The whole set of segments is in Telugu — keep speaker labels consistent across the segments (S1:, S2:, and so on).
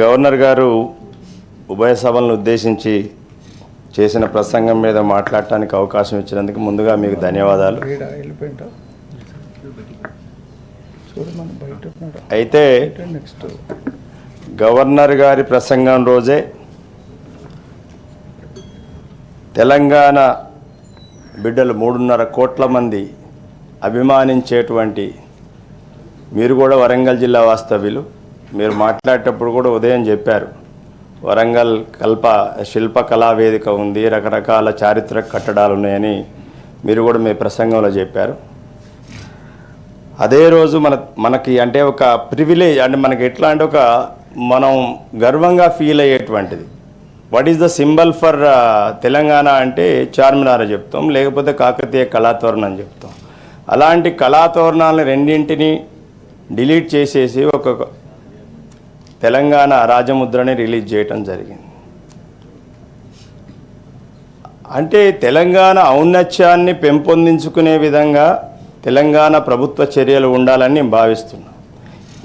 S1: గవర్నర్ గారు ఉభయ సభలను ఉద్దేశించి చేసిన ప్రసంగం మీద మాట్లాడటానికి అవకాశం ఇచ్చినందుకు ముందుగా మీకు ధన్యవాదాలు. అయితే
S2: నెక్స్ట్
S1: గవర్నర్ గారి ప్రసంగం రోజే తెలంగాణ బిడ్డలు మూడున్నర కోట్ల మంది అభిమానించేటువంటి మీరు కూడా వరంగల్ జిల్లా వాస్తవ్యులు. మీరు మాట్లాడేటప్పుడు కూడా ఉదయం చెప్పారు. వరంగల్ కల్ప శిల్పకళా వేదిక ఉంది రకరకాల చారిత్రక కట్టడాలు ఉన్నాయని మీరు కూడా మీ ప్రసంగంలో చెప్పారు. అదే రోజు మన మనకి అంటే ఒక ప్రివిలేజ్ అంటే మనకి ఎట్లా అంటే ఒక మనం గర్వంగా feel అయ్యేటువంటిది. What is the symbol for Telangana అంటే చార్మినార్ చెప్తాం లేకపోతే కాకతీయ కళాతోరణం అని చెప్తాం. అలాంటి కళాతోరణాలను రెండింటిని డిలీట్ చేసేసి ఒక తెలంగాణ రాజముద్రని రిలీజ్ చేయటం జరిగింది. అంటే తెలంగాణ ఔన్నత్యాన్ని పెంపొందించుకునే విధంగా తెలంగాణ ప్రభుత్వ చర్యలు ఉండాలని నేను భావిస్తున్నాను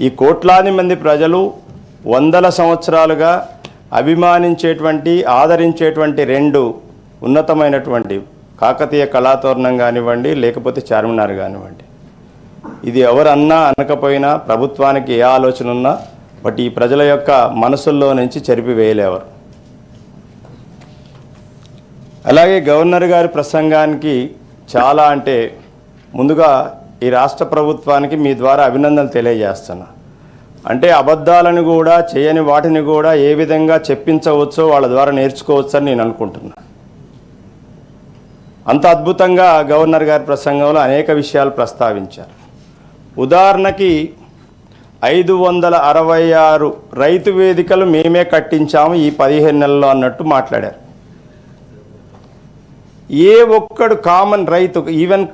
S1: ఈ కోట్లాది మంది ప్రజలు వందల సంవత్సరాలుగా అభిమానించేటువంటి ఆదరించేటువంటి రెండు ఉన్నతమైనటువంటి కాకతీయ కళాతోరణం కానివ్వండి లేకపోతే చార్మినార్ కానివ్వండి. ఇది ఎవరన్నా అనకపోయినా ప్రభుత్వానికి ఏ ఆలోచన ఉన్నా బట్ ఈ ప్రజల యొక్క మనసుల్లో నుంచి చెరిపివేయలేవరు. అలాగే గవర్నర్ గారి ప్రసంగానికి చాలా అంటే ముందుగా ఈ రాష్ట్ర ప్రభుత్వానికి మీ ద్వారా అభినందనలు తెలియజేస్తున్నా. అంటే అబద్ధాలను కూడా చేయని వాటిని కూడా ఏ విధంగా చెప్పించవచ్చో వాళ్ళ ద్వారా నేర్చుకోవచ్చని నేను అనుకుంటున్నా. అంత అద్భుతంగా గవర్నర్ గారి ప్రసంగంలో అనేక విషయాలు ప్రస్తావించారు. ఉదాహరణకి ఐదు వందల అరవై ఆరు రైతు వేదికలు మేమే కట్టించాము ఈ పదిహేను నెలల్లో అన్నట్టు మాట్లాడారు. ఏ ఒక్కడు కామన్ రైతు ఈవెన్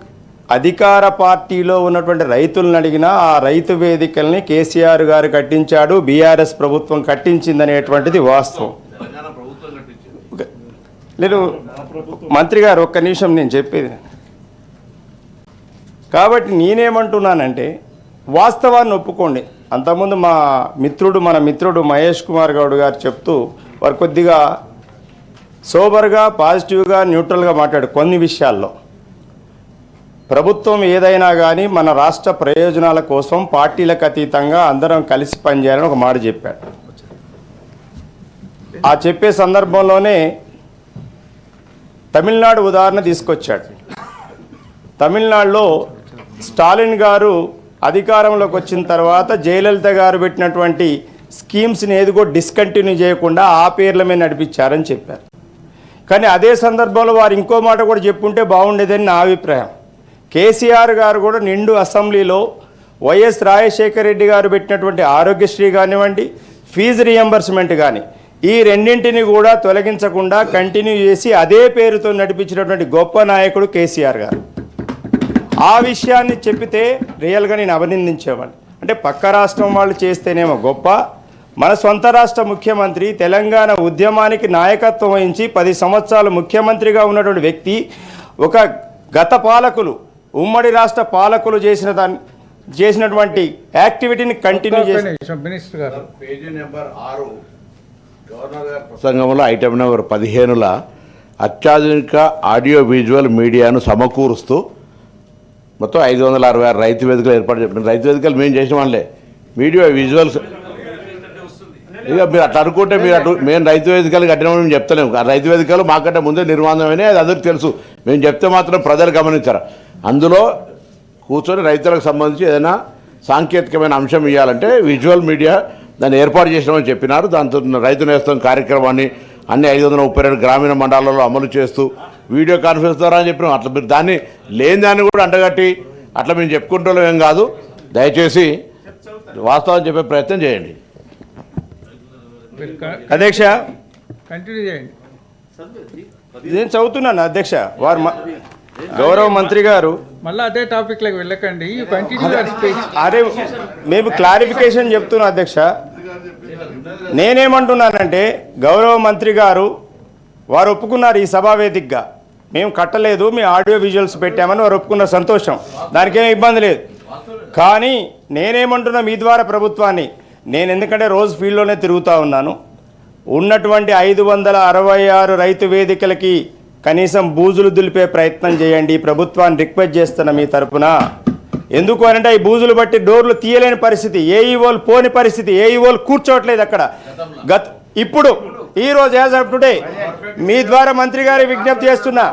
S1: అధికార పార్టీలో ఉన్నటువంటి రైతులను అడిగినా ఆ రైతు వేదికల్ని కేసీఆర్ గారు కట్టించాడు బీఆర్ఎస్ ప్రభుత్వం కట్టించిందనేటువంటిది వాస్తవం. లేదు మంత్రి గారు ఒక్క నిమిషం నేను చెప్పేది. కాబట్టి నేనేమంటున్నానంటే వాస్తవాన్ని ఒప్పుకోండి. అంతకుముందు మా మిత్రుడు మన మిత్రుడు మహేష్ కుమార్ గౌడ్ గారు చెప్తూ వారు కొద్దిగా సోబర్గా పాజిటివ్గా న్యూట్రల్గా మాట్లాడు కొన్ని విషయాల్లో. ప్రభుత్వం ఏదైనా కానీ మన రాష్ట్ర ప్రయోజనాల కోసం పార్టీలకు అతీతంగా అందరం కలిసి పనిచేయాలని ఒక మాట చెప్పాడు ఆ చెప్పే సందర్భంలోనే తమిళనాడు ఉదాహరణ తీసుకొచ్చాడు. తమిళనాడులో స్టాలిన్ గారు అధికారంలోకి వచ్చిన తర్వాత జయలలిత గారు పెట్టినటువంటి స్కీమ్స్ని ఏదిగో డిస్కంటిన్యూ చేయకుండా ఆ పేర్ల మీద నడిపించారని చెప్పారు. కానీ అదే సందర్భంలో వారు ఇంకో మాట కూడా చెప్పుంటే బాగుండేదని నా అభిప్రాయం. కేసీఆర్ గారు కూడా నిండు అసెంబ్లీలో వైఎస్ రాజశేఖర రెడ్డి గారు పెట్టినటువంటి ఆరోగ్యశ్రీ కానివ్వండి ఫీజు రియంబర్స్మెంట్ కానీ ఈ రెండింటిని కూడా తొలగించకుండా కంటిన్యూ చేసి అదే పేరుతో నడిపించినటువంటి గొప్ప నాయకుడు కేసీఆర్ గారు. ఆ విషయాన్ని చెప్పితే రియల్గా నేను అభినందించేవాడిని. అంటే పక్క రాష్ట్రం వాళ్ళు చేస్తేనేమో గొప్ప. మన సొంత రాష్ట్ర ముఖ్యమంత్రి తెలంగాణ ఉద్యమానికి నాయకత్వం వహించి పది సంవత్సరాలు ముఖ్యమంత్రిగా ఉన్నటువంటి వ్యక్తి ఒక గత పాలకులు ఉమ్మడి రాష్ట్ర పాలకులు చేసిన దాన్ని చేసినటువంటి యాక్టివిటీని కంటిన్యూ చేసి
S2: మినిస్టర్ గారు.
S3: పేజీ నెంబర్ ఆరు గవర్నర్ గారి ప్రసంగంలో ఐటమ్ నెంబర్ పదిహేనుల అత్యాధునిక ఆడియో విజువల్ మీడియాను సమకూరుస్తూ మొత్తం ఐదు వందల అరవై ఆరు రైతు వేదికలు ఏర్పాటు చెప్పిన రైతు వేదికలు మేము చేసిన వాళ్ళే. వీడియో విజువల్స్ ఇక మీరు అట్లా అనుకుంటే మీరు అటు మేము రైతు వేదికలు కట్టినామని మేము చెప్తలేము. ఆ రైతు వేదికలు మాకంటే ముందే నిర్మాణమైనా అది అందరికి తెలుసు. మేము చెప్తే మాత్రం ప్రజలు గమనించారు. అందులో కూర్చొని రైతులకు సంబంధించి ఏదైనా సాంకేతికమైన అంశం ఇవ్వాలంటే విజువల్ మీడియా దాన్ని ఏర్పాటు చేసినామని చెప్పినారు. దాంతో రైతు నేస్తం కార్యక్రమాన్ని అన్ని ఐదు వందల ముప్పై రెండు గ్రామీణ మండలాల్లో అమలు చేస్తూ వీడియో కాన్ఫరెన్స్ ద్వారా అని చెప్పినాం. అట్లా మీరు దాన్ని లేని దాన్ని కూడా అంటగట్టి అట్లా మేము చెప్పుకుంటాం ఏం కాదు. దయచేసి వాస్తవం చెప్పే ప్రయత్నం చేయండి.
S1: అధ్యక్ష.
S2: కంటిన్యూ చేయండి.
S1: ఇదేం చదువుతున్నాను అధ్యక్ష. వారు గౌరవ మంత్రి గారు.
S2: మళ్ళీ అదే వెళ్ళకండి. కంటిన్యూ యువర్ స్పీచ్
S1: అరే మేము క్లారిఫికేషన్ చెప్తున్నాం అధ్యక్ష. నేనేమంటున్నానంటే గౌరవ మంత్రి గారు వారు ఒప్పుకున్నారు ఈ సభా వేదికగా మేము కట్టలేదు మీ ఆడియో విజువల్స్ పెట్టామని వారు ఒప్పుకున్న సంతోషం. దానికి ఏమి ఇబ్బంది లేదు. కానీ నేనేమంటున్నా మీ ద్వారా ప్రభుత్వాన్ని నేను ఎందుకంటే రోజు ఫీల్డ్లోనే తిరుగుతూ ఉన్నాను. ఉన్నటువంటి ఐదు వందల అరవై ఆరు రైతు వేదికలకి కనీసం బూజులు దులిపే ప్రయత్నం చేయండి ప్రభుత్వాన్ని రిక్వెస్ట్ చేస్తున్న మీ తరపున. ఎందుకు అనంటే ఈ బూజులు బట్టి డోర్లు తీయలేని పరిస్థితి ఏఈఓలు పోని పరిస్థితి ఏఈఓలు కూర్చోవట్లేదు అక్కడ. గత ఇప్పుడు ఈ రోజు యాజ్ ఆఫ్ టుడే మీ ద్వారా మంత్రి గారి విజ్ఞప్తి చేస్తున్నా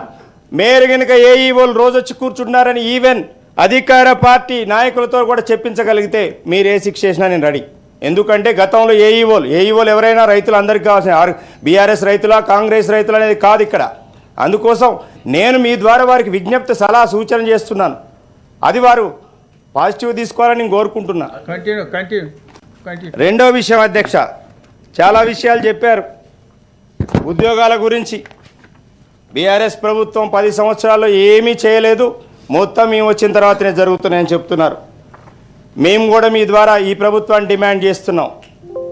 S1: మేయర్ కనుక ఏఈఓలు రోజు వచ్చి కూర్చుంటున్నారని ఈవెన్ అధికార పార్టీ నాయకులతో కూడా చెప్పించగలిగితే మీరు ఏ శిక్ష చేసినా నేను రెడీ. ఎందుకంటే గతంలో ఏఈఓలు ఏఈఓలు ఎవరైనా రైతులు అందరికీ కావాల్సిన ఆర్ బీఆర్ఎస్ రైతులా కాంగ్రెస్ రైతులు అనేది కాదు ఇక్కడ. అందుకోసం నేను మీ ద్వారా వారికి విజ్ఞప్తి సలహా సూచన చేస్తున్నాను. అది వారు పాజిటివ్ తీసుకోవాలని నేను కోరుకుంటున్నా. రెండో విషయం అధ్యక్ష చాలా విషయాలు చెప్పారు. ఉద్యోగాల గురించి. బీఆర్ఎస్ ప్రభుత్వం పది సంవత్సరాల్లో ఏమీ చేయలేదు. మొత్తం మేము వచ్చిన తర్వాతనే జరుగుతున్నాయని చెప్తున్నారు. మేము కూడా మీ ద్వారా ఈ ప్రభుత్వాన్ని డిమాండ్ చేస్తున్నాం.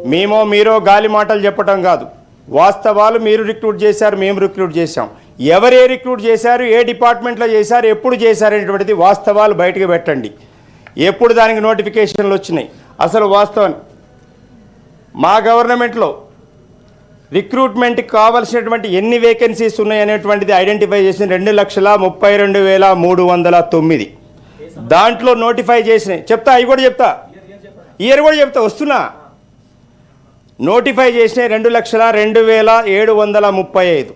S1: మేమో మీరో గాలి మాటలు చెప్పటం కాదు. వాస్తవాలు మీరు రిక్రూట్ చేశారు మేము రిక్రూట్ చేశాం. ఎవరు ఏ రిక్రూట్ చేశారు ఏ డిపార్ట్మెంట్లో చేశారు ఎప్పుడు చేశారనేటువంటిది వాస్తవాలు బయటకు పెట్టండి. ఎప్పుడు దానికి నోటిఫికేషన్లు వచ్చినాయి. అసలు వాస్తవం మా గవర్నమెంట్లో రిక్రూట్మెంట్కి కావాల్సినటువంటి ఎన్ని వేకెన్సీస్ ఉన్నాయి అనేటువంటిది ఐడెంటిఫై చేసిన రెండు లక్షల ముప్పై రెండు వేల మూడు వందల తొమ్మిది. దాంట్లో నోటిఫై చేసినాయి చెప్తా అవి కూడా చెప్తా. ఇయర్ కూడా చెప్తా వస్తున్నా. నోటిఫై చేసినాయి రెండు లక్షల రెండు వేల ఏడు వందల ముప్పై ఐదు.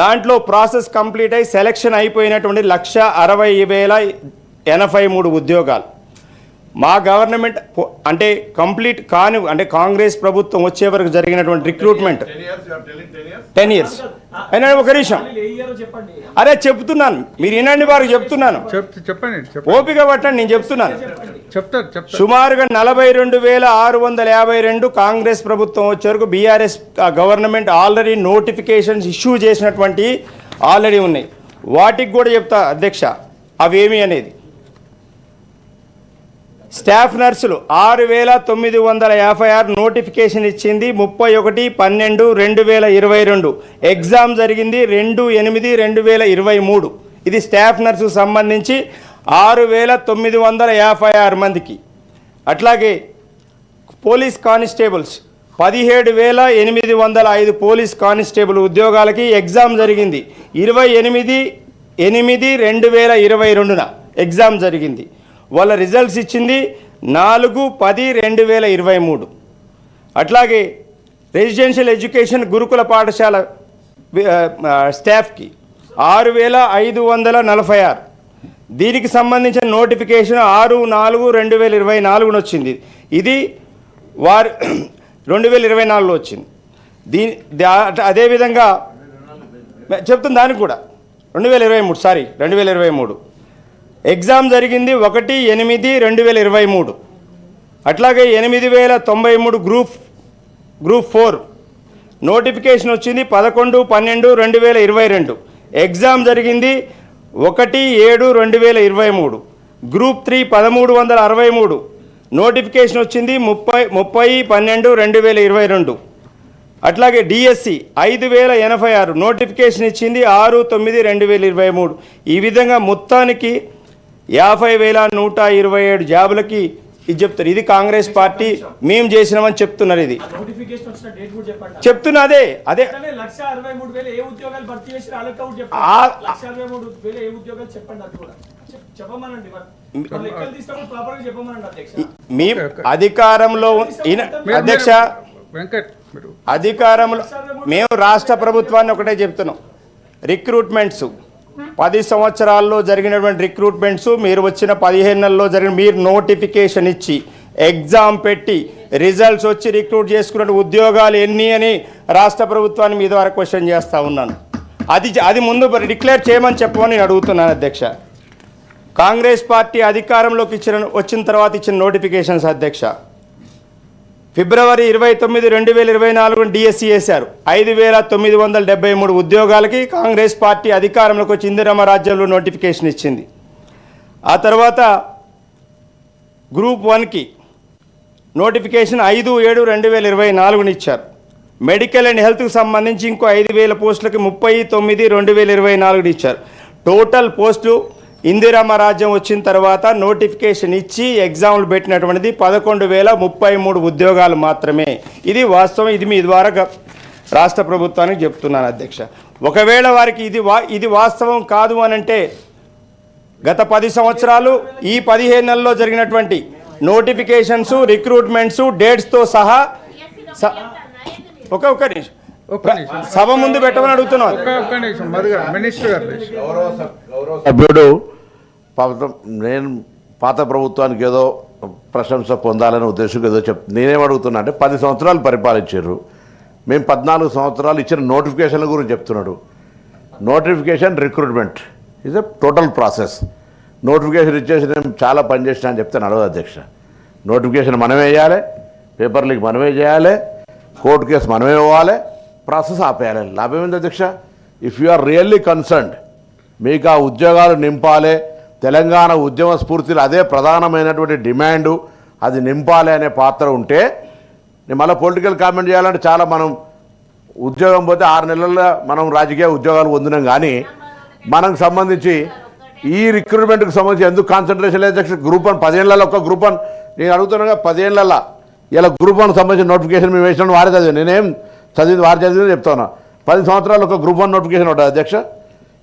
S1: దాంట్లో ప్రాసెస్ కంప్లీట్ అయి సెలక్షన్ అయిపోయినటువంటి లక్ష అరవై వేల ఎనభై మూడు ఉద్యోగాలు. మా గవర్నమెంట్ అంటే కంప్లీట్ కాని అంటే కాంగ్రెస్ ప్రభుత్వం వచ్చే వరకు జరిగినటువంటి రిక్రూట్మెంట్. టెన్ ఇయర్స్ అయినా ఒక నిమిషం. అరే చెప్తున్నాను. మీరు వినండి వారికి చెప్తున్నాను.
S2: చెప్పండి
S1: ఓపిక పట్టండి నేను చెప్తున్నాను.
S2: చెప్తారు చెప్తారు.
S1: సుమారుగా నలభై రెండు వేల ఆరు వందల యాభై రెండు కాంగ్రెస్ ప్రభుత్వం వచ్చే వరకు BRS government already notifications issue చేసినటువంటి ఆల్రెడీ ఉన్నాయి. వాటికి కూడా చెప్తా అధ్యక్ష అవేమి అనేది. స్టాఫ్ నర్సులు ఆరు వేల తొమ్మిది వందల యాభై ఆరు నోటిఫికేషన్ ఇచ్చింది ముప్పై ఒకటి పన్నెండు రెండు వేల ఇరవై రెండు. ఎగ్జామ్ జరిగింది రెండు ఎనిమిది రెండు వేల ఇరవై మూడు. ఇది స్టాఫ్ నర్సుకు సంబంధించి ఆరు వేల తొమ్మిది వందల యాభై ఆరు మందికి. అట్లాగే పోలీస్ కానిస్టేబుల్స్ పదిహేడు వేల ఎనిమిది వందల ఐదు పోలీస్ కానిస్టేబుల్ ఉద్యోగాలకి ఎగ్జామ్ జరిగింది. ఇరవై ఎనిమిది ఎనిమిది రెండు వేల ఇరవై రెండున ఎగ్జామ్ జరిగింది. వాళ్ళ రిజల్ట్స్ ఇచ్చింది నాలుగు పది రెండు వేల ఇరవై మూడు. అట్లాగే రెసిడెన్షియల్ ఎడ్యుకేషన్ గురుకుల పాఠశాల స్టాఫ్కి ఆరు వేల ఐదు వందల నలభై ఆరు. దీనికి సంబంధించిన నోటిఫికేషన్ ఆరు నాలుగు రెండు వేల ఇరవై నాలుగున వచ్చింది. ఇది వారు రెండు వేల ఇరవై నాలుగులో వచ్చింది. దీని అదేవిధంగా చెప్తుంది దానికి కూడా రెండు వేల ఇరవై మూడు సారీ రెండు వేల ఇరవై మూడు. ఎగ్జామ్ జరిగింది ఒకటి ఎనిమిది రెండు వేల ఇరవై మూడు. అట్లాగే ఎనిమిది వేల తొంభై మూడు గ్రూప్ గ్రూప్ ఫోర్. నోటిఫికేషన్ వచ్చింది పదకొండు పన్నెండు రెండు వేల ఇరవై రెండు. ఎగ్జామ్ జరిగింది ఒకటి ఏడు రెండు వేల ఇరవై మూడు. గ్రూప్ త్రీ పదమూడు వందల అరవై మూడు. నోటిఫికేషన్ వచ్చింది ముప్పై ముప్పై పన్నెండు రెండు వేల ఇరవై రెండు. అట్లాగే డిఎస్సి ఐదు వేల ఎనభై ఆరు. నోటిఫికేషన్ ఇచ్చింది ఆరు తొమ్మిది రెండు వేల ఇరవై మూడు. ఈ విధంగా మొత్తానికి యాభై వేల నూట ఇరవై ఏడు జాబులకి ఇది చెప్తారు. ఇది కాంగ్రెస్ పార్టీ మేము చేసినామని చెప్తున్నారు ఇది.
S4: నోటిఫికేషన్ వచ్చిన డేట్ కూడా చెప్పండి.
S1: చెప్తున్నా అదే అదే. మీ అధికారంలో అధ్యక్ష
S2: వెంకట్ మీరు
S1: అధికారంలో మేము రాష్ట్ర ప్రభుత్వాన్ని ఒకటే చెప్తున్నాం. రిక్రూట్మెంట్స్. పది సంవత్సరాల్లో జరిగినటువంటి రిక్రూట్మెంట్స్ మీరు వచ్చిన పదిహేను నెలల్లో జరిగిన మీరు నోటిఫికేషన్ ఇచ్చి ఎగ్జామ్ పెట్టి రిజల్ట్స్ వచ్చి రిక్రూట్ చేసుకున్న ఉద్యోగాలు ఎన్ని అని రాష్ట్ర ప్రభుత్వాన్ని మీ ద్వారా క్వశ్చన్ చేస్తూ ఉన్నాను. అది అది ముందు డిక్లేర్ చేయమని చెప్పమని నేను అడుగుతున్నాను అధ్యక్ష. కాంగ్రెస్ పార్టీ అధికారంలోకి ఇచ్చిన వచ్చిన తర్వాత ఇచ్చిన నోటిఫికేషన్స్ అధ్యక్ష. ఫిబ్రవరి ఇరవై తొమ్మిది రెండు వేల ఇరవై నాలుగు డిఎస్సి వేశారు. ఐదు వేల తొమ్మిది వందల డెబ్బై మూడు ఉద్యోగాలకి కాంగ్రెస్ పార్టీ అధికారంలోకి వచ్చి ఇందిరమ్మ రాజ్యంలో నోటిఫికేషన్ ఇచ్చింది. ఆ తర్వాత గ్రూప్ వన్కి నోటిఫికేషన్ ఐదు ఏడు రెండు వేల ఇరవై నాలుగుని ఇచ్చారు. మెడికల్ అండ్ హెల్త్కి సంబంధించి ఇంకో ఐదు వేల పోస్టులకి ముప్పై తొమ్మిది రెండు వేల ఇరవై నాలుగుని ఇచ్చారు. టోటల్ పోస్టు ఇందిరమ్మ రాజ్యం వచ్చిన తర్వాత నోటిఫికేషన్ ఇచ్చి ఎగ్జామ్లు పెట్టినటువంటిది పదకొండు వేల ముప్పై మూడు ఉద్యోగాలు మాత్రమే. ఇది వాస్తవం ఇది మీ ద్వారా రాష్ట్ర ప్రభుత్వానికి చెప్తున్నాను అధ్యక్ష. ఒకవేళ వారికి ఇది వా ఇది వాస్తవం కాదు అనంటే గత పది సంవత్సరాలు ఈ పదిహేను నెలల్లో జరిగినటువంటి నోటిఫికేషన్స్ రిక్రూట్మెంట్స్ డేట్స్తో సహా స- ఒక నిమిషం. సభ ముందు పెట్టమని అడుగుతున్నాను.
S3: సభ్యుడు నేను పాత ప్రభుత్వానికి ఏదో ప్రశంస పొందాలనే ఉద్దేశం ఏదో చెప్ నేనేం అడుగుతున్నా అంటే పది సంవత్సరాలు పరిపాలించారు. మేము పద్నాలుగు సంవత్సరాలు ఇచ్చిన నోటిఫికేషన్ల గురించి చెప్తున్నాడు. Notification recruitment is a total process. Notification ఇచ్చేసి నేను చాలా పని చేసిన అని చెప్తే నడవదు అధ్యక్ష. నోటిఫికేషన్ మనమే వేయాలి పేపర్ లీక్ మనమే చేయాలి కోర్టు కేసు మనమే ఇవ్వాలి ప్రాసెస్ ఆపేయాలి లాభం ఏంది అధ్యక్ష? If you are really concerned మీకు ఆ ఉద్యోగాలు నింపాలి తెలంగాణ ఉద్యమ స్ఫూర్తిలో అదే ప్రధానమైనటువంటి డిమాండు అది నింపాలి అనే పాత్ర ఉంటే నేను మళ్ళీ పొలిటికల్ కామెంట్ చేయాలంటే చాలా మనం ఉద్యోగం పోతే ఆరు నెలల్లో మనం రాజకీయ ఉద్యోగాలు పొందినాం కానీ మనకు సంబంధించి ఈ రిక్రూట్మెంట్కి సంబంధించి ఎందుకు కాన్సన్ట్రేషన్ లేదు అధ్యక్ష? గ్రూప్ వన్ పదేళ్ళలో ఒక గ్రూప్ వన్ నేను అడుగుతున్నాగా పదేళ్ళలో ఇలా గ్రూప్ వన్ సంబంధించిన నోటిఫికేషన్ మేము వేసిన వారే చదివి నేనేం చదివింది వారు చదివింది చెప్తాను. పది సంవత్సరాలు ఒక గ్రూప్ వన్ నోటిఫికేషన్ ఉంటుంది అధ్యక్ష.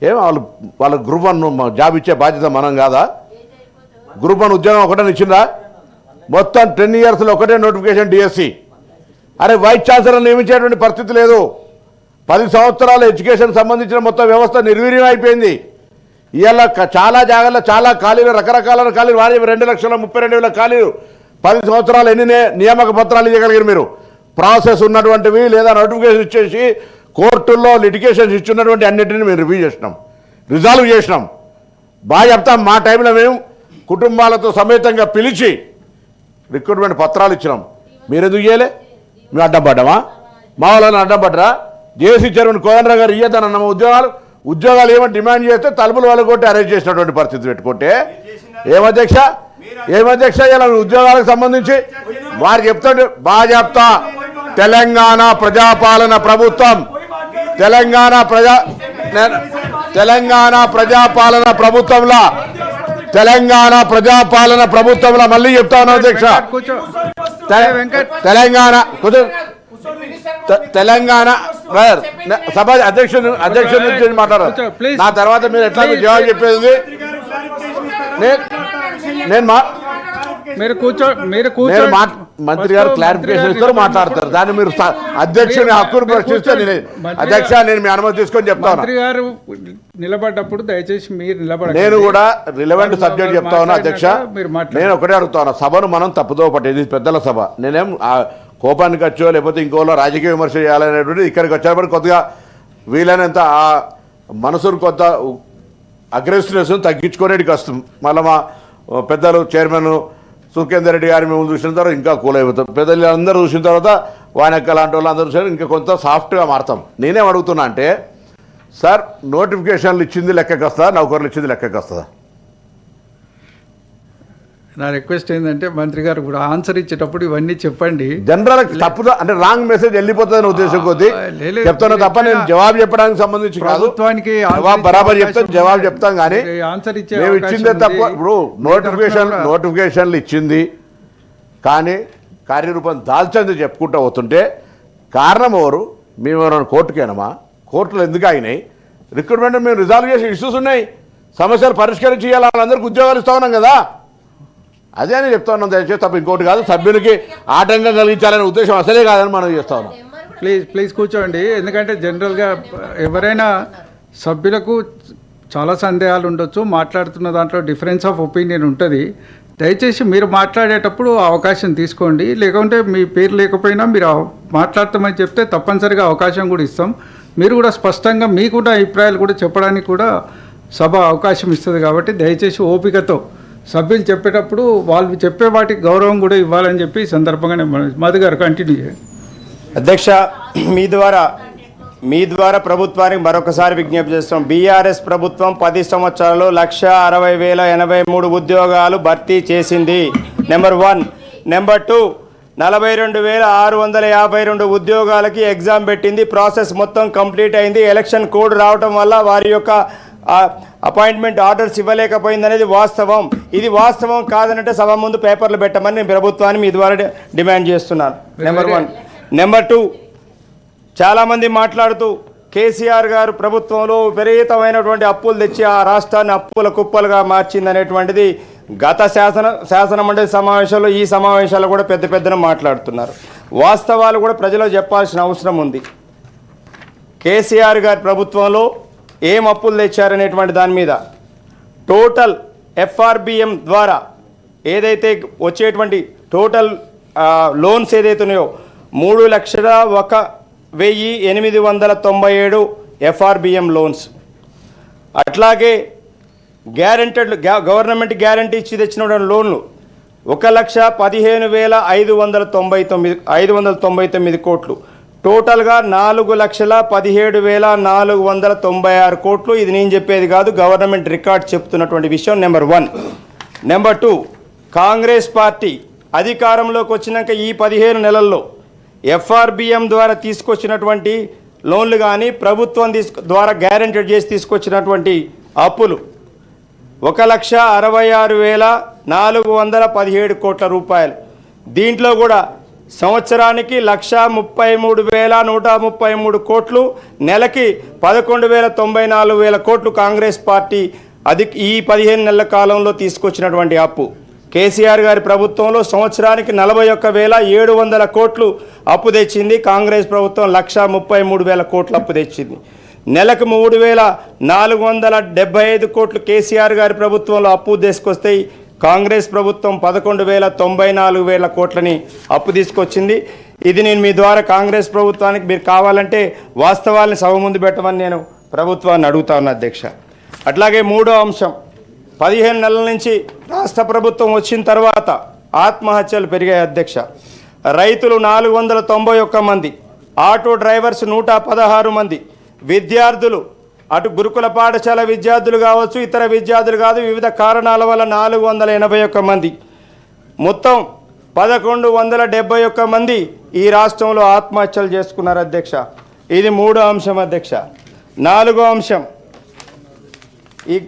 S3: ఏం వాళ్ళు వాళ్ళ గ్రూప్ వన్ జాబ్ ఇచ్చే బాధ్యత మనం కాదా? గ్రూప్ వన్ ఉద్యోగం ఒకటే ఇచ్చిందా? మొత్తం టెన్ ఇయర్స్లో ఒకటే నోటిఫికేషన్ డిఎస్సి అరే వైస్ ఛాన్సలర్ నియమించేటువంటి పరిస్థితి లేదు. పది సంవత్సరాల ఎడ్యుకేషన్ సంబంధించిన మొత్తం వ్యవస్థ నిర్వీర్యం అయిపోయింది. ఇవాళ చాలా జాగాల్లో చాలా ఖాళీలు రకరకాల ఖాళీలు. వారి రెండు లక్షల ముప్పై రెండు వేల ఖాళీలు. పది సంవత్సరాలు ఎన్ని నియామక పత్రాలు ఇవ్వగలిగారు మీరు? ప్రాసెస్ ఉన్నటువంటివి లేదా నోటిఫికేషన్ ఇచ్చేసి కోర్టుల్లో లిటిగేషన్స్ ఇచ్చున్నటువంటి అన్నింటినీ మేము రివ్యూ చేసినాం. రిజాల్వ్ చేసినాం. బాగా చెప్తాం మా టైంలో మేము కుటుంబాలతో సమేతంగా పిలిచి రిక్రూట్మెంట్ పత్రాలు ఇచ్చినాం. మీరు ఎందుకు చేయలే? మేము అడ్డం పడ్డామా? మా వాళ్ళని అడ్డం పడ్డరా? జేసీ చైర్మన్ కోదండ్ర గారు ఇయ్యదన్న ఉద్యోగాలు ఉద్యోగాలు ఏమని డిమాండ్ చేస్తే తలుపులు వాళ్ళు కొట్టి అరేంజ్ చేసినటువంటి పరిస్థితి పెట్టుకుంటే ఏమధ్యక్ష ఏమధ్యక్ష ఇలా ఉద్యోగాలకు సంబంధించి వారు చెప్తాడు బాగా చెప్తా. తెలంగాణ ప్రజాపాలన ప్రభుత్వం. తెలంగాణ ప్రజా తెలంగాణ ప్రజాపాలన ప్రభుత్వంలో. తెలంగాణ ప్రజాపాలన ప్రభుత్వంలో మళ్ళీ చెప్తా ఉన్నాను అధ్యక్ష తెలంగాణ తెలంగాణ సభ అధ్యక్షుడు అధ్యక్షుడి నుంచి మాట్లాడారు. నా తర్వాత మీరు ఎట్లా జవాబు చెప్పేది? నేను నేను మా
S2: మీరు కూర్చో మీరు కూర్చో.
S3: మంత్రి గారు క్లారిఫికేషన్ ఇస్తారు మాట్లాడతారు. దాన్ని మీరు అధ్యక్షుని హక్కును ప్రశ్నిస్తే నేను అధ్యక్ష నేను మీ అనుమతి తీసుకొని చెప్తాను
S2: గారు నిలబడ్డప్పుడు దయచేసి మీరు నిలబడ
S3: నేను కూడా రిలవెంట్ సబ్జెక్ట్ చెప్తా ఉన్నా అధ్యక్ష. నేను ఒకటే అడుగుతా ఉన్నా సభను మనం తప్పుదో పట్టేది ఇది పెద్దల సభ. నేనేం ఆ కోపానికి వచ్చో లేకపోతే ఇంకోలో రాజకీయ విమర్శ చేయాలనేటువంటి ఇక్కడికి వచ్చేటప్పుడు కొద్దిగా వీలైనంత ఆ మనసును కొంత అగ్రెసివ్నెస్ తగ్గించుకునేటికి వస్తుంది. మళ్ళీ మా పెద్దలు చైర్మన్ సుఖేందర్ రెడ్డి గారి మేము చూసిన తర్వాత ఇంకా కూల్ అయిపోతాం. పెద్దలు అందరూ చూసిన తర్వాత వానక్క లాంటి వాళ్ళు అందరూ చూసిన ఇంకా కొంత సాఫ్ట్గా మారతాం. నేనేం అడుగుతున్నా అంటే సార్ నోటిఫికేషన్లు ఇచ్చింది లెక్కకి వస్తుందా? నౌకర్లు ఇచ్చింది లెక్కకి వస్తుందా?
S2: నా రిక్వెస్ట్ ఏంటంటే మంత్రి గారు కూడా ఆన్సర్ ఇచ్చేటప్పుడు ఇవన్నీ చెప్పండి.
S3: జనరల్ తప్పుదా అంటే రాంగ్ మెసేజ్ వెళ్ళిపోతుందని ఉద్దేశం కొద్దీ చెప్తున్నా తప్ప నేను జవాబు చెప్పడానికి సంబంధించి
S2: ప్రభుత్వానికి
S3: బరాబర్
S2: అవకాశం
S3: చెప్తాం
S2: ఉంది.
S3: జవాబు చెప్తాం కానీ
S2: ఆన్సర్ ఇచ్చే
S3: మేము ఇచ్చిందే తప్ప. ఇప్పుడు నోటిఫికేషన్ నోటిఫికేషన్లు ఇచ్చింది. కానీ కార్యరూపం దాల్చింది చెప్పుకుంటూ పోతుంటే కారణం ఎవరు? మేము ఎవరైనా కోర్టుకేనమా కోర్టులు ఎందుకు అయినాయి? రిక్రూట్మెంట్ మేము రిజాల్వ్ చేసే ఇష్యూస్ ఉన్నాయి. సమస్యలు పరిష్కరించి ఇవ్వాలి వాళ్ళందరికీ ఉద్యోగాలు ఇస్తా ఉన్నాం కదా. అదే అని చెప్తా ఉన్నాం దయచేసి తప్ప ఇంకోటి కాదు. సభ్యునికి ఆటంకం కలిగించాలనే ఉద్దేశం అసలే కాదని మనం చేస్తా ఉన్నాం.
S2: ప్లీజ్ ప్లీజ్ కూర్చోండి. ఎందుకంటే జనరల్గా ఎవరైనా సభ్యులకు చాలా సందేహాలు ఉండొచ్చు మాట్లాడుతున్న దాంట్లో డిఫరెన్స్ ఆఫ్ ఒపీనియన్ ఉంటుంది. దయచేసి మీరు మాట్లాడేటప్పుడు అవకాశం తీసుకోండి. లేకుంటే మీ పేరు లేకపోయినా మీరు మాట్లాడతామని చెప్తే తప్పనిసరిగా అవకాశం కూడా ఇస్తాం. మీరు కూడా స్పష్టంగా మీకున్న అభిప్రాయాలు కూడా చెప్పడానికి కూడా సభ అవకాశం ఇస్తుంది కాబట్టి దయచేసి ఓపికతో సభ్యులు చెప్పేటప్పుడు వాళ్ళు చెప్పే వాటికి గౌరవం కూడా ఇవ్వాలని చెప్పి ఈ సందర్భంగా నేను మధు గారు కంటిన్యూ చేయండి
S1: అధ్యక్ష మీ ద్వారా మీ ద్వారా ప్రభుత్వానికి మరొకసారి విజ్ఞప్తి చేస్తాం బీఆర్ఎస్ ప్రభుత్వం పది సంవత్సరాలు లక్ష అరవై వేల ఎనభై మూడు ఉద్యోగాలు భర్తీ చేసింది. నెంబర్ వన్ నెంబర్ టూ నలభై రెండు వేల ఆరు వందల యాభై రెండు ఉద్యోగాలకి ఎగ్జామ్ పెట్టింది. ప్రాసెస్ మొత్తం కంప్లీట్ అయింది. ఎలక్షన్ కోడ్ రావటం వల్ల వారి యొక్క అపాయింట్మెంట్ ఆర్డర్స్ ఇవ్వలేకపోయింది అనేది వాస్తవం. ఇది వాస్తవం కాదనంటే సభ ముందు పేపర్లు పెట్టమని నేను ప్రభుత్వాన్ని మీ ద్వారా డిమాండ్ చేస్తున్నాను. నెంబర్ వన్ నెంబర్ టూ చాలామంది మాట్లాడుతూ కేసీఆర్ గారు ప్రభుత్వంలో విపరీతమైనటువంటి అప్పులు తెచ్చి ఆ రాష్ట్రాన్ని అప్పుల కుప్పలుగా మార్చింది అనేటువంటిది గత శాసన శాసన మండలి సమావేశంలో ఈ సమావేశాల్లో కూడా పెద్ద పెద్దన మాట్లాడుతున్నారు. వాస్తవాలు కూడా ప్రజలకు చెప్పాల్సిన అవసరం ఉంది. కేసీఆర్ గారి ప్రభుత్వంలో ఏం అప్పులు తెచ్చారనేటువంటి దాని మీద. టోటల్ ఎఫ్ఆర్బిఎం ద్వారా ఏదైతే వచ్చేటువంటి టోటల్ లోన్స్ ఏదైతే ఉన్నాయో మూడు లక్షల ఒక వెయ్యి ఎనిమిది వందల తొంభై ఏడు ఎఫ్ఆర్బిఎం లోన్స్. అట్లాగే గ్యారంటెడ్ గవర్నమెంట్ గ్యారంటీ ఇచ్చి తెచ్చిన లోన్లు ఒక లక్ష పదిహేను వేల ఐదు వందల తొంభై తొమ్మిది ఐదు వందల తొంభై తొమ్మిది కోట్లు. టోటల్గా నాలుగు లక్షల పదిహేడు వేల నాలుగు వందల తొంభై ఆరు కోట్లు. ఇది నేను చెప్పేది కాదు గవర్నమెంట్ రికార్డ్ చెప్తున్నటువంటి విషయం number one. Number two Congress party అధికారంలోకి వచ్చినాక ఈ పదిహేను నెలల్లో ఎఫ్ఆర్బిఎం ద్వారా తీసుకొచ్చినటువంటి లోన్లు కానీ ప్రభుత్వం తీసుకు ద్వారా గ్యారెంటెడ్ చేసి తీసుకొచ్చినటువంటి అప్పులు ఒక లక్ష అరవై ఆరు వేల నాలుగు వందల పదిహేడు కోట్ల రూపాయలు. దీంట్లో కూడా సంవత్సరానికి లక్ష ముప్పై మూడు వేల నూట ముప్పై మూడు కోట్లు నెలకి పదకొండు వేల తొంభై నాలుగు వేల కోట్లు కాంగ్రెస్ పార్టీ అది ఈ పదిహేను నెలల కాలంలో తీసుకొచ్చినటువంటి అప్పు. కేసీఆర్ గారి ప్రభుత్వంలో సంవత్సరానికి నలభై ఒక్క వేల ఏడు వందల కోట్లు అప్పు తెచ్చింది. కాంగ్రెస్ ప్రభుత్వం లక్ష ముప్పై మూడు వేల కోట్లు అప్పు తెచ్చింది. నెలకు మూడు వేల నాలుగు వందల డెబ్బై ఐదు కోట్లు కేసీఆర్ గారి ప్రభుత్వంలో అప్పు తీసుకొస్తే కాంగ్రెస్ ప్రభుత్వం పదకొండు వేల తొంభై నాలుగు వేల కోట్లని అప్పు తీసుకొచ్చింది. ఇది నేను మీ ద్వారా కాంగ్రెస్ ప్రభుత్వానికి మీరు కావాలంటే వాస్తవాలను సభ ముందు పెట్టమని నేను ప్రభుత్వాన్ని అడుగుతా ఉన్నా అధ్యక్ష. అట్లాగే మూడో అంశం. పదిహేను నెలల నుంచి రాష్ట్ర ప్రభుత్వం వచ్చిన తర్వాత ఆత్మహత్యలు పెరిగాయి అధ్యక్ష. రైతులు నాలుగు వందల తొంభై ఒక్క మంది ఆటో డ్రైవర్స్ నూట పదహారు మంది విద్యార్థులు అటు గురుకుల పాఠశాల విద్యార్థులు కావచ్చు ఇతర విద్యార్థులు కాదు వివిధ కారణాల వల్ల నాలుగు వందల ఎనభై ఒక్క మంది. మొత్తం పదకొండు వందల డెబ్బై ఒక్క మంది ఈ రాష్ట్రంలో ఆత్మహత్యలు చేసుకున్నారు అధ్యక్ష. ఇది మూడో అంశం అధ్యక్ష. నాలుగో అంశం. ఈ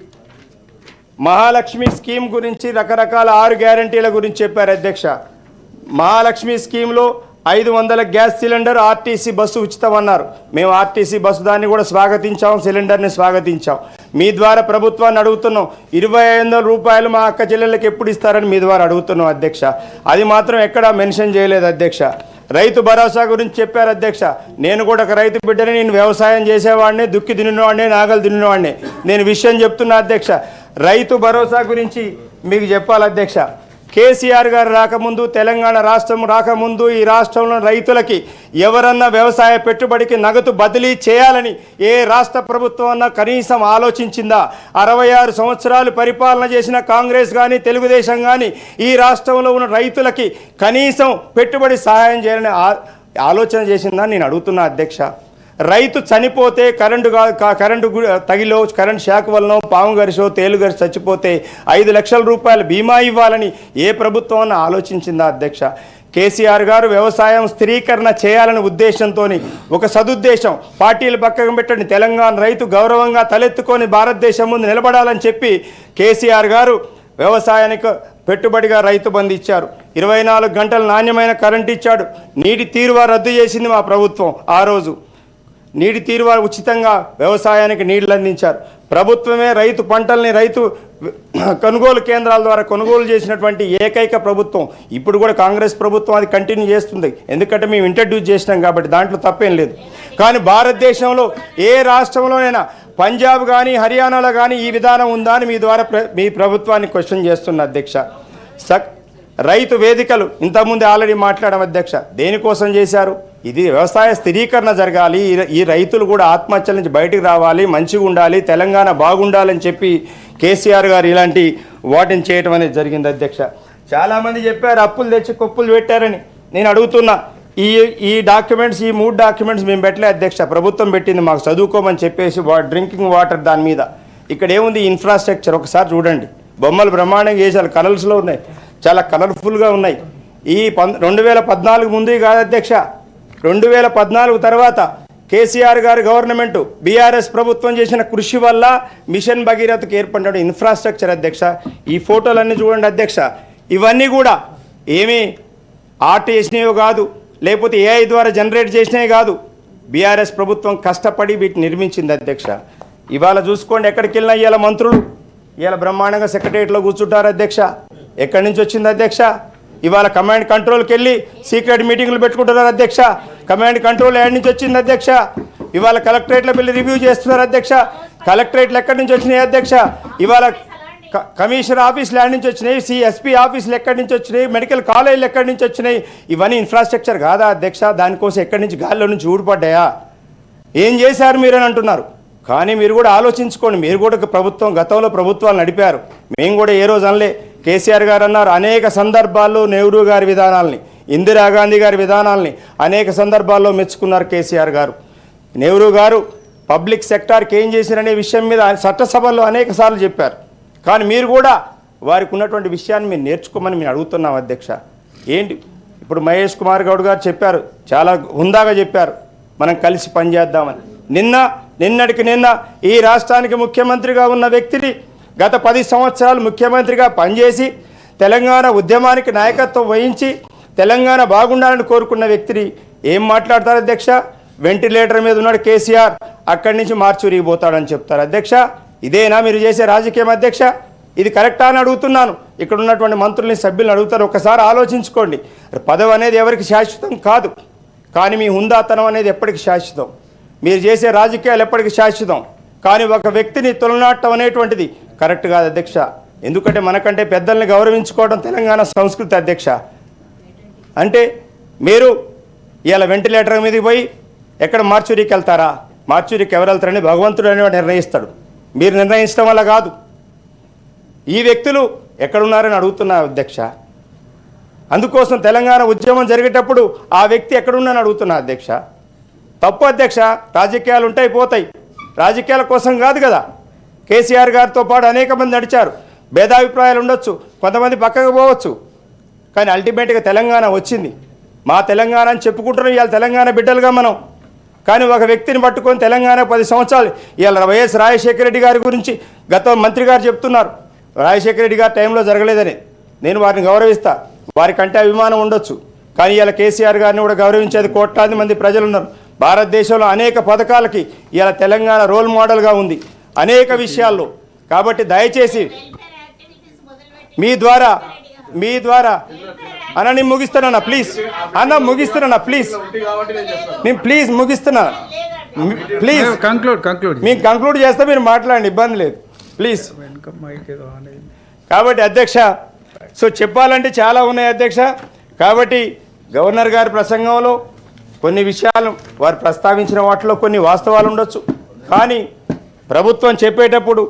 S1: మహాలక్ష్మి స్కీమ్ గురించి రకరకాల ఆరు గ్యారంటీల గురించి చెప్పారు అధ్యక్ష. మహాలక్ష్మి స్కీమ్లో ఐదు వందల గ్యాస్ సిలిండర్ ఆర్టీసీ బస్సు ఉచితం అన్నారు మేము ఆర్టీసీ బస్సు దాన్ని కూడా స్వాగతించాం సిలిండర్ని స్వాగతించాం. మీ ద్వారా ప్రభుత్వాన్ని అడుగుతున్నాం ఇరవై ఐదు వందల రూపాయలు మా అక్క చెల్లెళ్ళకి ఎప్పుడు ఇస్తారని మీ ద్వారా అడుగుతున్నాం అధ్యక్ష. అది మాత్రం ఎక్కడా మెన్షన్ చేయలేదు అధ్యక్ష. రైతు భరోసా గురించి చెప్పారు అధ్యక్ష. నేను కూడా ఒక రైతు బిడ్డని నేను వ్యవసాయం చేసేవాడిని దుక్కి దున్నినవాడిని నాగలు దున్నినవాడిని నేను విషయం చెప్తున్నా అధ్యక్ష. రైతు భరోసా గురించి మీకు చెప్పాలి అధ్యక్ష. కేసీఆర్ గారు రాకముందు తెలంగాణ రాష్ట్రం రాకముందు ఈ రాష్ట్రంలో రైతులకి ఎవరన్నా వ్యవసాయ పెట్టుబడికి నగదు బదిలీ చేయాలని ఏ రాష్ట్ర ప్రభుత్వం అన్నా కనీసం ఆలోచించిందా? అరవై ఆరు సంవత్సరాలు పరిపాలన చేసిన కాంగ్రెస్ కానీ తెలుగుదేశం కానీ ఈ రాష్ట్రంలో ఉన్న రైతులకి కనీసం పెట్టుబడి సహాయం చేయాలని ఆ- ఆలోచన చేసిందా? నేను అడుగుతున్నా అధ్యక్ష. రైతు చనిపోతే కరెంటు కా- కరెంటు తగిలో కరెంట్ షాక్ వలన పాము గరిసో తేలు గరిసి చచ్చిపోతే ఐదు లక్షల రూపాయల బీమా ఇవ్వాలని ఏ ప్రభుత్వం ఆలోచించిందా అధ్యక్ష? కేసీఆర్ గారు వ్యవసాయం స్థిరీకరణ చేయాలనే ఉద్దేశంతో ఒక సదుద్దేశం. పార్టీలు పక్కకు పెట్టండి. తెలంగాణ రైతు గౌరవంగా తలెత్తుకొని భారతదేశం ముందు నిలబడాలని చెప్పి కేసీఆర్ గారు వ్యవసాయానికి పెట్టుబడిగా రైతు బంధు ఇచ్చారు. ఇరవై నాలుగు గంటలు నాణ్యమైన కరెంట్ ఇచ్చాడు. నీటి తీరువ రద్దు చేసింది మా ప్రభుత్వం ఆ రోజు. నీటి తీరువ ఉచితంగా వ్యవసాయానికి నీళ్ళు అందించారు. ప్రభుత్వమే రైతు పంటల్ని రైతు కొనుగోలు కేంద్రాల ద్వారా కొనుగోలు చేసినటువంటి ఏకైక ప్రభుత్వం. ఇప్పుడు కూడా కాంగ్రెస్ ప్రభుత్వం అది కంటిన్యూ చేస్తుంది. ఎందుకంటే మేము ఇంట్రడ్యూస్ చేసినాం కాబట్టి దాంట్లో తప్పేం లేదు. కానీ భారతదేశంలో ఏ రాష్ట్రంలోనైనా పంజాబ్ కానీ హర్యానాలో కానీ ఈ విధానం ఉందా అని మీ ద్వారా ప్ర- మీ ప్రభుత్వాన్ని క్వశ్చన్ చేస్తున్న అధ్యక్ష. సక్ రైతు వేదికలు ఇంతకుముందు ఆల్రెడీ మాట్లాడడం అధ్యక్ష. దేనికోసం చేశారు? ఇది వ్యవసాయ స్థిరీకరణ జరగాలి. ఈ ఈ రైతులు కూడా ఆత్మహత్యల నుంచి బయటకు రావాలి మంచిగా ఉండాలి తెలంగాణ బాగుండాలని చెప్పి కేసీఆర్ గారు ఇలాంటి వాటిని చేయటం అనేది జరిగింది అధ్యక్ష. చాలామంది చెప్పారు అప్పులు తెచ్చి కొప్పులు పెట్టారని. నేను అడుగుతున్నా ఈ ఈ డాక్యుమెంట్స్ ఈ మూడు డాక్యుమెంట్స్ మేము పెట్టలే అధ్యక్ష. ప్రభుత్వం పెట్టింది మాకు చదువుకోమని చెప్పేసి వా డ్రింకింగ్ వాటర్ దాని మీద. ఇక్కడ ఏముంది ఇన్ఫ్రాస్ట్రక్చర్ ఒకసారి చూడండి. బొమ్మలు బ్రహ్మాండంగా వేసారు కలర్స్లో ఉన్నాయి. చాలా కలర్ఫుల్గా ఉన్నాయి. ఈ పం రెండు వేల పద్నాలుగు ముందు కాదు అధ్యక్ష రెండు వేల పద్నాలుగు తర్వాత కేసీఆర్ గారు గవర్నమెంట్ బీఆర్ఎస్ ప్రభుత్వం చేసిన కృషి వల్ల మిషన్ భగీరథకు ఏర్పడిన ఇన్ఫ్రాస్ట్రక్చర్ అధ్యక్ష ఈ ఫోటోలన్నీ చూడండి అధ్యక్ష. ఇవన్నీ కూడా ఏమీ ఆర్ట్ చేసినవి కాదు లేకపోతే ఏఐ ద్వారా జనరేట్ చేసినవి కాదు. బీఆర్ఎస్ ప్రభుత్వం కష్టపడి వీటిని నిర్మించింది అధ్యక్ష. ఇవాళ చూసుకోండి ఎక్కడికి వెళ్ళినా ఇవాళ మంత్రులు ఇవాళ బ్రహ్మాండంగా సెక్రటరియట్లో కూర్చుంటారు అధ్యక్ష. ఎక్కడి నుంచి వచ్చింది అధ్యక్ష? ఇవాళ కమాండ్ కంట్రోల్కి వెళ్ళి సీక్రెట్ మీటింగ్లు పెట్టుకుంటున్నారు అధ్యక్ష. కమాండ్ కంట్రోల్ ఎక్కడి నుంచి వచ్చింది అధ్యక్ష. ఇవాళ కలెక్టరేట్లో వెళ్ళి రివ్యూ చేస్తున్నారు అధ్యక్ష. కలెక్టరేట్లు ఎక్కడి నుంచి వచ్చినాయి అధ్యక్ష? ఇవాళ క- కమిషనర్ ఆఫీసులు ఎక్కడి నుంచి వచ్చినాయి సిఎస్పి ఆఫీసులు ఎక్కడి నుంచి వచ్చినాయి మెడికల్ కాలేజీలు ఎక్కడి నుంచి వచ్చినాయి? ఇవన్నీ ఇన్ఫ్రాస్ట్రక్చర్ కాదా అధ్యక్ష? దానికోసం ఎక్కడి నుంచి గాల్లో నుంచి ఊడిపడ్డాయా? ఏం చేశారు మీరని అంటున్నారు. కానీ మీరు కూడా ఆలోచించుకోండి. మీరు కూడా ప్రభుత్వం గతంలో ప్రభుత్వాలు నడిపారు. మేము కూడా ఏ రోజు అనలే. కేసీఆర్ గారు అన్నారు అనేక సందర్భాల్లో నెహ్రూ గారి విధానాల్ని ఇందిరాగాంధీ గారి విధానాల్ని అనేక సందర్భాల్లో మెచ్చుకున్నారు కేసీఆర్ గారు. నెహ్రూ గారు పబ్లిక్ సెక్టార్కి ఏం చేశారనే విషయం మీద చట్టసభల్లో అనేక సార్లు చెప్పారు. కానీ మీరు కూడా వారికి ఉన్నటువంటి విషయాన్ని మేము నేర్చుకోమని మేము అడుగుతున్నాం అధ్యక్ష. ఏంటి? ఇప్పుడు మహేష్ కుమార్ గౌడ్ గారు చెప్పారు చాలా హుందాగా చెప్పారు మనం కలిసి పనిచేద్దామని. నిన్న నిన్నటికి నిన్న ఈ రాష్ట్రానికి ముఖ్యమంత్రిగా ఉన్న వ్యక్తిని గత పది సంవత్సరాలు ముఖ్యమంత్రిగా పనిచేసి తెలంగాణ ఉద్యమానికి నాయకత్వం వహించి తెలంగాణ బాగుండాలని కోరుకున్న వ్యక్తిని ఏం మాట్లాడతారు అధ్యక్ష? వెంటిలేటర్ మీద ఉన్నాడు కేసీఆర్. అక్కడి నుంచి మార్చురికి పోతాడని చెప్తారు. అధ్యక్ష ఇదేనా మీరు చేసే రాజకీయం అధ్యక్ష? ఇది కరెక్టా అని అడుగుతున్నాను. ఇక్కడ ఉన్నటువంటి మంత్రుల్ని సభ్యులను అడుగుతారు. ఒకసారి ఆలోచించుకోండి. పదవి అనేది ఎవరికి శాశ్వతం కాదు. కానీ మీ హుందాతనం అనేది ఎప్పటికి శాశ్వతం. మీరు చేసే రాజకీయాలు ఎప్పటికి శాశ్వతం. కానీ ఒక వ్యక్తిని తొలనాటం అనేటువంటిది కరెక్ట్ కాదు అధ్యక్ష. ఎందుకంటే మనకంటే పెద్దల్ని గౌరవించుకోవడం తెలంగాణ సంస్కృతి అధ్యక్ష. అంటే మీరు ఇలా వెంటిలేటర్ మీదకి పోయి ఎక్కడ మార్చురీకి వెళ్తారా? మార్చురీకి ఎవరు వెళ్తారని భగవంతుడు అనేవాడు నిర్ణయిస్తాడు. మీరు నిర్ణయించడం వల్ల కాదు. ఈ వ్యక్తులు ఎక్కడున్నారని అడుగుతున్నా అధ్యక్ష. అందుకోసం తెలంగాణ ఉద్యమం జరిగేటప్పుడు ఆ వ్యక్తి ఎక్కడున్నారని అడుగుతున్నా అధ్యక్ష. తప్పు అధ్యక్ష రాజకీయాలు ఉంటాయి పోతాయి. రాజకీయాల కోసం కాదు కదా. కేసీఆర్ గారితో పాటు అనేక మంది నడిచారు. భేదాభిప్రాయాలు ఉండొచ్చు. కొంతమంది పక్కకు పోవచ్చు. కానీ అల్టిమేట్గా తెలంగాణ వచ్చింది. మా తెలంగాణ అని చెప్పుకుంటున్నాం. ఇవాళ తెలంగాణ బిడ్డలుగా మనం. కానీ ఒక వ్యక్తిని పట్టుకొని తెలంగాణ పది సంవత్సరాలు ఇవాళ వైఎస్ రాజశేఖర రెడ్డి గారి గురించి గత మంత్రి గారు చెప్తున్నారు. రాజశేఖర రెడ్డి గారి టైంలో జరగలేదని. నేను వారిని గౌరవిస్తా. వారికంటే అభిమానం ఉండొచ్చు. కానీ ఇవాళ కేసీఆర్ గారిని కూడా గౌరవించేది కోట్లాది మంది ప్రజలు ఉన్నారు భారతదేశంలో అనేక పథకాలకి ఇవాళ తెలంగాణ రోల్ మోడల్గా ఉంది. అనేక విషయాల్లో. కాబట్టి దయచేసి మీ ద్వారా మీ ద్వారా. అన్న నేను ముగిస్తున్నానా ప్లీజ్. అన్న ముగిస్తున్నానా ప్లీజ్. నేను ప్లీజ్ ముగిస్తున్నా. ప్లీజ్.
S2: కంక్లూడ్ కంక్లూడ్
S1: మీకు కంక్లూడ్ చేస్తే మీరు మాట్లాడండి ఇబ్బంది లేదు. ప్లీజ్. కాబట్టి అధ్యక్ష సో చెప్పాలంటే చాలా ఉన్నాయి అధ్యక్ష. కాబట్టి గవర్నర్ గారి ప్రసంగంలో కొన్ని విషయాలు వారు ప్రస్తావించిన వాటిలో కొన్ని వాస్తవాలు ఉండొచ్చు. కానీ ప్రభుత్వం చెప్పేటప్పుడు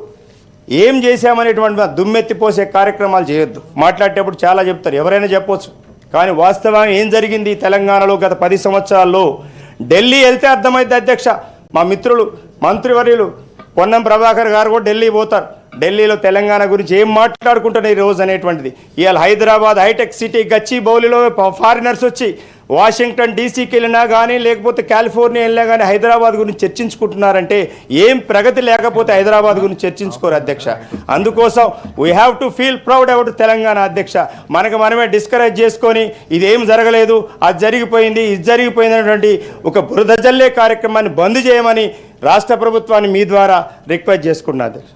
S1: ఏం చేశామనేటువంటి దుమ్మెత్తిపోసే కార్యక్రమాలు చేయొద్దు. మాట్లాడేటప్పుడు చాలా చెప్తారు. ఎవరైనా చెప్పొచ్చు. కానీ వాస్తవం ఏం జరిగింది తెలంగాణలో గత పది సంవత్సరాల్లో? ఢిల్లీ వెళ్తే అర్థమైంది అధ్యక్ష. మా మిత్రులు మంత్రివర్యులు పొన్నం ప్రభాకర్ గారు కూడా ఢిల్లీ పోతారు. ఢిల్లీలో తెలంగాణ గురించి ఏం మాట్లాడుకుంటున్నారు ఈ రోజు అనేటువంటిది. ఇవాళ హైదరాబాద్ హైటెక్ సిటీ గచ్చి బౌలిలో ఫారినర్స్ వచ్చి వాషింగ్టన్ డీసీకి వెళ్ళినా కానీ లేకపోతే కాలిఫోర్నియా వెళ్ళినా కానీ హైదరాబాద్ గురించి చర్చించుకుంటున్నారంటే ఏం ప్రగతి లేకపోతే హైదరాబాద్ గురించి చర్చించుకోరు అధ్యక్ష. అందుకోసం we have to feel proud about Telangana అధ్యక్ష. మనకు మనమే డిస్కరేజ్ చేసుకొని ఇది ఏం జరగలేదు అది జరిగిపోయింది ఇది జరిగిపోయింది అనేటువంటి ఒక బురద జల్లే కార్యక్రమాన్ని బంద్ చేయమని రాష్ట్ర ప్రభుత్వాన్ని మీ ద్వారా రిక్వెస్ట్ చేసుకున్నా అధ్యక్ష.